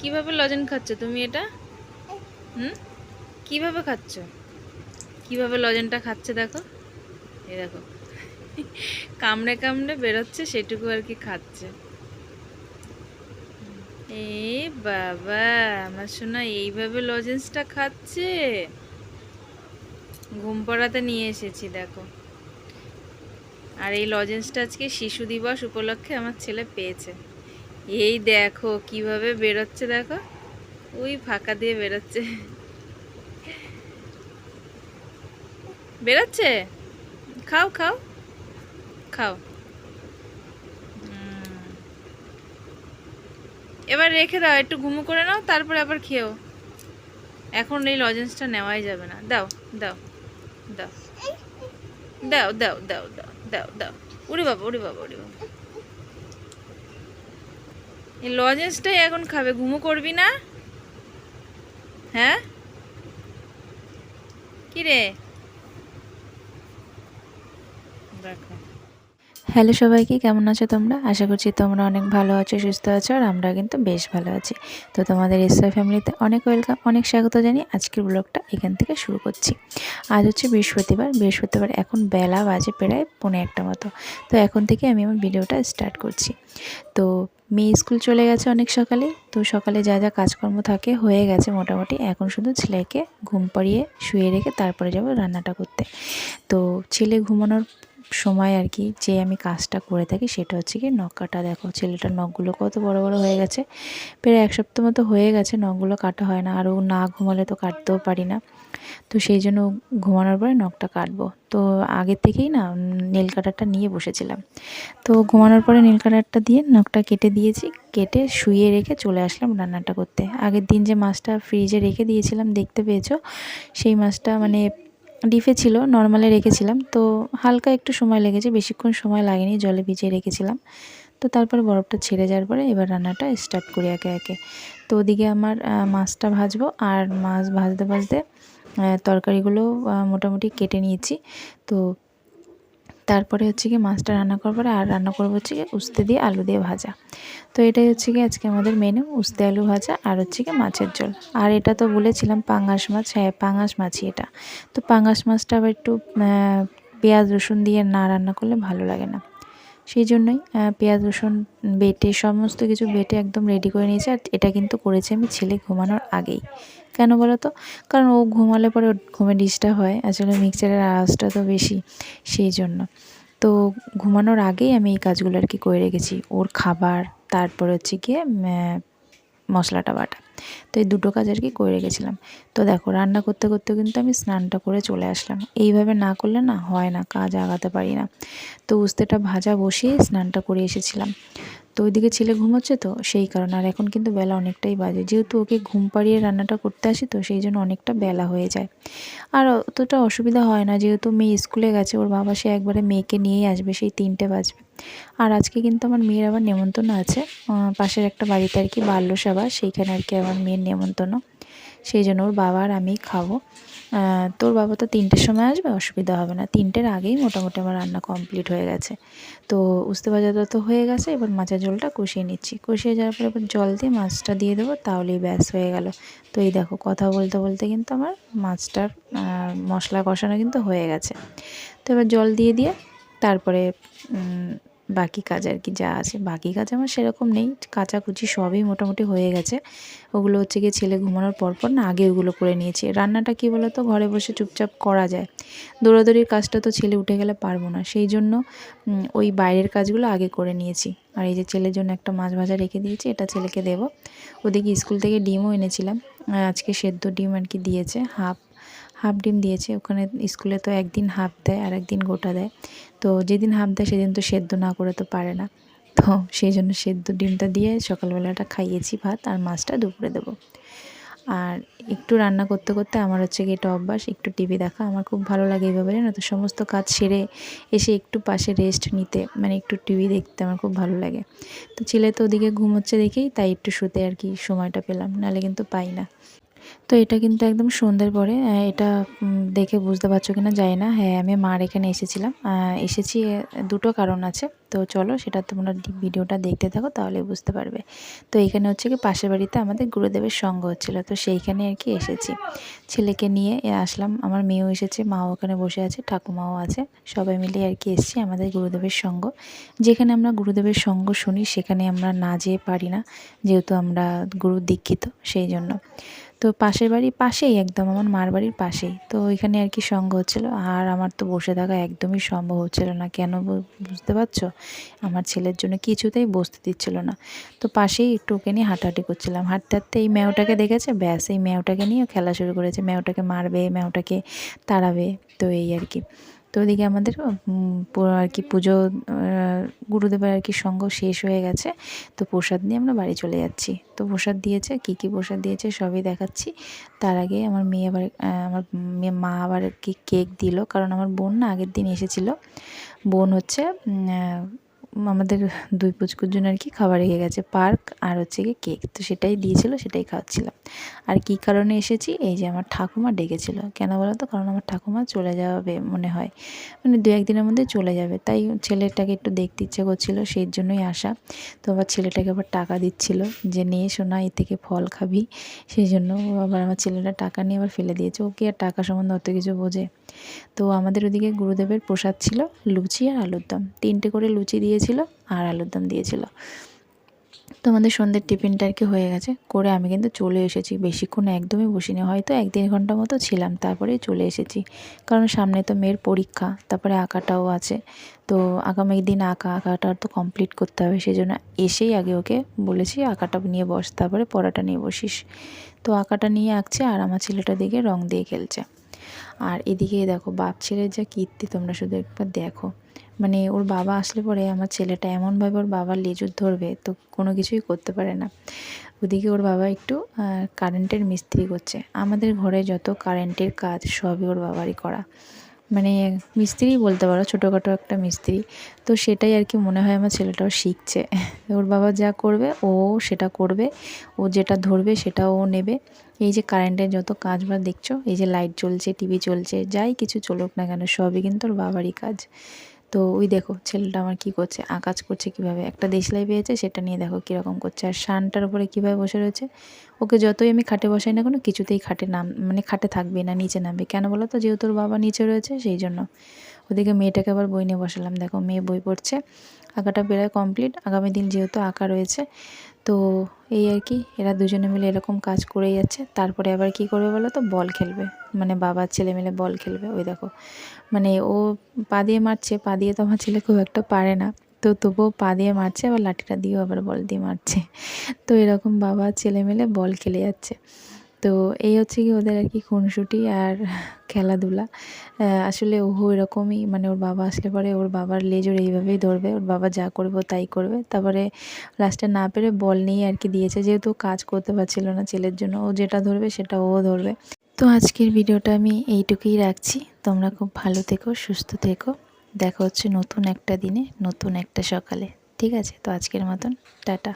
কীভাবে লজেন খাচ্ছ তুমি এটা? হুম? কীভাবে খাচ্ছ? কীভাবে লজেনটা খাচ্ছে দেখো? এই দেখো। কামড়ে কামড়ে বেরোচ্ছে, সেটুকু আর কি খাচ্ছে। এ বাবা, আমার শোনা এইভাবে লজেন্সটা খাচ্ছে? ঘুম পড়াতে নিয়ে এসেছি, দেখো। আর এই লজেন্সটা আজকে শিশু দিবস উপলক্ষে আমার ছেলে পেয়েছে। এই দেখো, কীভাবে বেরোচ্ছে দেখো। ওই ফাঁকা দিয়ে বেরোচ্ছে। বেরোচ্ছে? খাও খাও। খাও। এবার রেখে দাও, একটু ঘুমো করে নাও, তারপরে আবার খেও এখন এই লজেন্সটা নেওয়াই যাবে না। দাও দাও। দাও দাও দাও দাও দাও দাও দাও। উড়ি বাবা উড়ি বাবা উড়ি বাবা। এই লজেন্সটাই এখন খাবে ঘুমো করবি না? হ্যাঁ? কি রে দেখো। হ্যালো সবাইকে, কেমন আছো তোমরা? আশা করছি তোমরা অনেক ভালো আছো, সুস্থ আছো, আর আমরা কিন্তু বেশ ভালো আছি। তো তোমাদের এসআই ফ্যামিলিতে অনেক ওয়েলকাম অনেক স্বাগত জানি আজকের ব্লগটা এখান থেকে শুরু করছি। আজ হচ্ছে বৃহস্পতিবার বৃহস্পতিবার এখন বেলা বাজে প্রায় পৌনে একটা মতো। তো এখন থেকে আমি আমার ভিডিওটা স্টার্ট করছি। তো মেয়ে স্কুল চলে গেছে অনেক সকালে, তো সকালে যা যা কাজকর্ম থাকে হয়ে গেছে মোটামুটি। এখন শুধু ছেলেকে ঘুম পাড়িয়ে শুয়ে রেখে তারপরে যাব রান্নাটা করতে। তো ছেলে ঘুমানোর সময় আর কি যে আমি কাজটা করে থাকি সেটা হচ্ছে কি নখ কাটা দেখো ছেলেটার নখগুলো কত বড় বড় হয়ে গেছে। প্রায় এক সপ্তাহ মতো হয়ে গেছে, নখগুলো কাটা হয় না। আরও না ঘুমালে তো কাটতেও পারি না। তো সেই জন্য ঘুমানোর পরে নখটা কাটবো। তো আগের থেকেই না নীল কাটারটা নিয়ে বসেছিলাম। তো ঘুমানোর পরে নীল কাটারটা দিয়ে নখটা কেটে দিয়েছি। কেটে শুয়ে রেখে চলে আসলাম রান্নাটা করতে। আগের দিন যে মাছটা ফ্রিজে রেখে দিয়েছিলাম, দেখতে পেয়েছ? সেই মাছটা মানে ডিপে ছিল, নর্মালে রেখেছিলাম। তো হালকা একটু সময় লেগেছে, বেশিক্ষণ সময় লাগেনি, জলে ভিজিয়ে রেখেছিলাম। তো তারপর বরফটা ছেড়ে যাওয়ার পরে এবার রান্নাটা স্টার্ট করি একে একে। তো ওদিকে আমার মাছটা ভাজবো আর মাছ ভাজতে ভাজতে তরকারিগুলো মোটামুটি কেটে নিয়েছি। তো তারপরে হচ্ছে কি মাছটা রান্না করার পরে আর রান্না করব হচ্ছে কি উস্তে দিয়ে আলু দিয়ে ভাজা। তো এটাই হচ্ছে কি আজকে আমাদের মেনু উস্তে আলু ভাজা আর হচ্ছে কি মাছের ঝোল। আর এটা তো বলেছিলাম পাঙাশ মাছ হ্যাঁ পাঙাশ মাছই এটা। তো পাঙাশ মাছটা আবার একটু পেঁয়াজ, রসুন দিয়ে না রান্না করলে ভালো লাগে না। সেই জন্যই পেঁয়াজ, রসুন বেটে, সমস্ত কিছু বেটে একদম রেডি করে নিয়েছি। আর এটা কিন্তু করেছি আমি ছেলে ঘুমানোর আগেই। কেন বলো তো? কারণ ও ঘুমালে পরে ঘুমে ডিস্টার্ব হয়। আসলে মিক্সারের আওয়াজটা তো বেশি, সেই জন্য। তো ঘুমানোর আগেই আমি এই কাজগুলো আর কি করে রেখেছি। ওর খাবার, তারপর হচ্ছে গিয়ে মশলাটা বাটা। তো এই দুটো কাজ আর কি করে রেখেছিলাম। তো দেখো, রান্না করতে করতে কিন্তু আমি স্নানটা করে চলে আসলাম। এইভাবে না করলে না হয় না, কাজ আগাতে পারি না। তো উস্তেটা ভাজা বসিয়ে স্নানটা করে এসেছিলাম। তো ওইদিকে ছেলে ঘুমোচ্ছে তো, সেই কারণে। আর এখন কিন্তু বেলা অনেকটাই বাজে। যেহেতু ওকে ঘুম পাড়িয়ে রান্নাটা করতে আসি তো, সেই জন্য অনেকটা বেলা হয়ে যায়। আর অতটা অসুবিধা হয় না, যেহেতু মেয়ে স্কুলে গেছে, ওর বাবা সে একবারে মেয়েকে নিয়েই আসবে, সেই তিনটে বাজবে। আর আজকে কিন্তু আমার মেয়ের আবার নেমন্তন্ন আছে। পাশের একটা বাড়িতে আর কি বাল্যসভা সেইখানে আর কি আমার মেয়ের নেমন্তন্ন। সেই জন্য ওর বাবা আর আমি খাব। তোর বাবা তো তিনটের সময় আসবে, অসুবিধা হবে না। তিনটের আগেই মোটামুটি আমার রান্না কমপ্লিট হয়ে গেছে। তো উস্তে ভাজাটা তো হয়ে গেছে, এবার মাছের ঝোলটা কষিয়ে নিচ্ছি। কষিয়ে যাওয়ার পরে এবার জল দিয়ে মাছটা দিয়ে দেবো, তাহলেই ব্যাস হয়ে গেল। তো এই দেখো, কথা বলতে বলতে কিন্তু আমার মাছটার মশলা কষানো কিন্তু হয়ে গেছে। তো এবার জল দিয়ে দিয়ে তারপরে বাকি কাজ আর কি যা আছে। বাকি কাজ আমার সেরকম নেই। কাচাকুচি সবই মোটামুটি হয়ে গেছে। ওগুলো হচ্ছে গিয়ে ছেলে ঘুমানোর পর পর না আগে ওগুলো করে নিয়েছি। রান্নাটা কী বলো তো ঘরে বসে চুপচাপ করা যায়। দৌড়াদৌড়ির কাজটা তো ছেলে উঠে গেলে পারব না। সেই জন্য ওই বাইরের কাজগুলো আগে করে নিয়েছি। আর এই যে ছেলের জন্য একটা মাছ ভাজা রেখে দিয়েছি, এটা ছেলেকে দেবো। ওদিকে স্কুল থেকে ডিমও এনেছিলাম। আজকে সেদ্ধ ডিম আর কি দিয়েছে, হাফ হাফ ডিম দিয়েছে। ওখানে স্কুলে তো একদিন হাফ দেয় আর একদিন গোটা দেয়। তো যেদিন হাফ দেয়, সেদিন তো সেদ্ধ না করে তো পারে না। তো সেই জন্য সেদ্ধ ডিমটা দিয়ে সকালবেলাটা খাইয়েছি ভাত আর মাছটা দুপুরে দেবো। আর একটু রান্না করতে করতে আমার হচ্ছে গিয়ে এটা অভ্যাস, একটু টিভি দেখা। আমার খুব ভালো লাগে এইভাবে না তো সমস্ত কাজ সেরে এসে একটু পাশে রেস্ট নিতে মানে একটু টিভি দেখতে আমার খুব ভালো লাগে। তো ছেলে তো ওদিকে ঘুমোচ্ছে দেখেই, তাই একটু শুতে আর কি সময়টা পেলাম, নাহলে কিন্তু পাই না। তো এটা কিন্তু একদম সন্ধ্যের পরে এটা দেখে বুঝতে পারছ কিনা জানি না। হ্যাঁ আমি মার এখানে এসেছিলাম। এসেছি দুটো কারণ আছে। তো চলো, সেটা তোমরা ভিডিওটা দেখতে থাকো, তাহলে বুঝতে পারবে। তো এখানে হচ্ছে কি, পাশের বাড়িতে আমাদের গুরুদেবের সঙ্গ হচ্ছিল, তো সেইখানে আর কি এসেছি। ছেলেকে নিয়ে আসলাম। আমার মেয়েও এসেছে, মাও ওখানে বসে আছে, ঠাকুমাও আছে। সবাই মিলে আর কি এসেছি, আমাদের গুরুদেবের সঙ্গ। যেখানে আমরা গুরুদেবের সঙ্গ শুনি, সেখানে আমরা না যেয়ে পারি না, যেহেতু আমরা গুরু দীক্ষিত, সেই জন্য। তো পাশের বাড়ি পাশেই একদম, আমার মার বাড়ির পাশেই। তো ওইখানে আর কি সঙ্গ হচ্ছিল, আর আমার তো বসে থাকা একদমই সম্ভব হচ্ছিল না। কেন বুঝতে পারছ? আমার ছেলের জন্য কিছুতেই বসতে দিচ্ছিল না। তো পাশেই ওকে নিয়ে হাঁটাহাঁটি করছিলাম। হাঁটতে হাঁটতে এই ম্যাওটাকে দেখেছে, ব্যাস এই ম্যাওটাকে নিয়ে ও খেলা শুরু করেছে। ম্যাওটাকে মারবে ম্যাওটাকে তাড়াবে, তো এই আর কি। তো ওদিকে আমাদের আর কি পুজো গুরুদেবের আর কি সঙ্গ শেষ হয়ে গেছে। তো প্রসাদ নিয়ে আমরা বাড়ি চলে যাচ্ছি। তো প্রসাদ দিয়েছে, কি কি প্রসাদ দিয়েছে সবই দেখাচ্ছি। তার আগে আমার মেয়ে আবার আমার মেয়ে মা আবার কি কেক দিল। কারণ আমার বোন না আগের দিন এসেছিল। বোন হচ্ছে আমাদের দুই পুচকুর জন্য আর কি খাবার রেখে গেছে, পার্ক আর হচ্ছে কি কেক। তো সেটাই দিয়েছিল, সেটাই খাওয়াচ্ছিলাম আর কী কারণে এসেছি? এই যে আমার ঠাকুমা ডেকেছিল। কেন বলো তো? কারণ আমার ঠাকুমা চলে যাবে মনে হয়। মানে দু একদিনের মধ্যে চলে যাবে। তাই ছেলেটাকে একটু দেখতে ইচ্ছে করছিল, সেই জন্যই আসা। তো আবার ছেলেটাকে আবার টাকা দিচ্ছিল যে নিয়ে শোনা এ থেকে ফল খাবি। সেই জন্য আবার আমার ছেলেটা টাকা নিয়ে আবার ফেলে দিয়েছে। ওকে আর টাকা সম্বন্ধে অত কিছু বোঝে তো আমাদের ওদিকে গুরুদেবের প্রসাদ ছিল, লুচি আর আলুর দম। তিনটে করে লুচি দিয়েছিল আর আলুর দম দিয়েছিল। তো আমাদের সন্ধ্যের টিফিনটা আর কি হয়ে গেছে। করে আমি কিন্তু চলে এসেছি। বেশিক্ষণ একদমই বসিনি। হয়তো এক দেড় ঘণ্টা মতো ছিলাম, তারপরেই চলে এসেছি। কারণ সামনে তো মেয়ের পরীক্ষা, তারপরে আঁকাটাও আছে। তো আগামী দিন আঁকা, আঁকাটা তো কমপ্লিট করতে হবে। সেই জন্য এসেই আগে ওকে বলেছি, আঁকাটা নিয়ে বস, তারপরে পড়াটা নিয়ে বসিস। তো আঁকাটা নিয়ে আঁকছে আর আমার ছেলেটা দিকে রং দিয়ে খেলছে। আর এদিকে দেখো বাপ ছেলের যা কীর্তি তোমরা শুধু একবার দেখো। মানে ওর বাবা আসলে পরে আমার ছেলেটা এমনভাবে ওর বাবার লেজুর ধরবে, তো কোনো কিছুই করতে পারে না। ওদিকে ওর বাবা একটু কারেন্টের মিস্ত্রি করছে। আমাদের ঘরে যত কারেন্টের কাজ সবই ওর বাবারই করা। মানে মিস্ত্রি বলতে পারো, ছোটোখাটো একটা মিস্ত্রি। তো সেটাই আর কি মনে হয় আমার ছেলেটাও শিখছে। ওর বাবা যা করবে, ও সেটা করবে। ও যেটা ধরবে সেটা ও নেবে। এই যে কারেন্টের যত কাজ বা দেখছ, এই যে লাইট চলছে টিভি চলছে, যাই কিছু চলুক না কেন, সবই কিন্তু ওর বাবারই কাজ। তো ওই দেখো ছেলেটা আমার কি করছে আকাজ করছে কীভাবে? একটা দেশলাই পেয়েছে, সেটা নিয়ে দেখো কীরকম করছে। আর শানটার উপরে কীভাবে বসে রয়েছে? ওকে যতই আমি খাটে বসাই না কোনো, কিছুতেই খাটে নাম মানে খাটে থাকবে না, নিচে নামবে। কেন বলো তো? যেহেতু ওর বাবা নিচে রয়েছে, সেই জন্য। ওদিকে মেয়েটাকে আবার বই নিয়ে বসালাম। দেখো, মেয়ে বই পড়ছে। আঁকাটা প্রায় কমপ্লিট আগামী দিন যেহেতু আঁকা রয়েছে, তো এই আর কি, এরা দুজনে মিলে এরকম কাজ করেই যাচ্ছে। তারপরে আবার কি করবে বলো তো? বল খেলবে। মানে বাবার ছেলে মিলে বল খেলবে। ওই দেখো মানে ও পা দিয়ে মারছে। পা দিয়ে তো আমার ছেলে খুব একটা পারে না। তো তবুও পা দিয়ে মারছে, আবার লাঠিটা দিয়েও আবার বল দিয়ে মারছে। তো এরকম বাবা, ছেলে মিলে বল খেলে যাচ্ছে। তো এই হচ্ছে কি ওদের আর কি খুনসুটি আর খেলাধুলা। আসলে ও এরকমই মানে ওর বাবা আসলে পরে ওর বাবার লেজোর এইভাবেই ধরবে, ওর বাবা যা করবে তাই করবে। তারপরে লাস্টে না পেরে বল নিয়ে আর কি দিয়েছে, যেহেতু কাজ করতে পারছিল না ছেলের জন্য, ও যেটা ধরবে সেটা ও ধরবে। তো আজকের ভিডিওটা আমি এইটুকুই রাখছি, তোমরা খুব ভালো থেকো, সুস্থ থেকো, দেখা হচ্ছে নতুন একটা দিনে, নতুন একটা সকালে, ঠিক আছে? তো আজকের মতন, টাটা।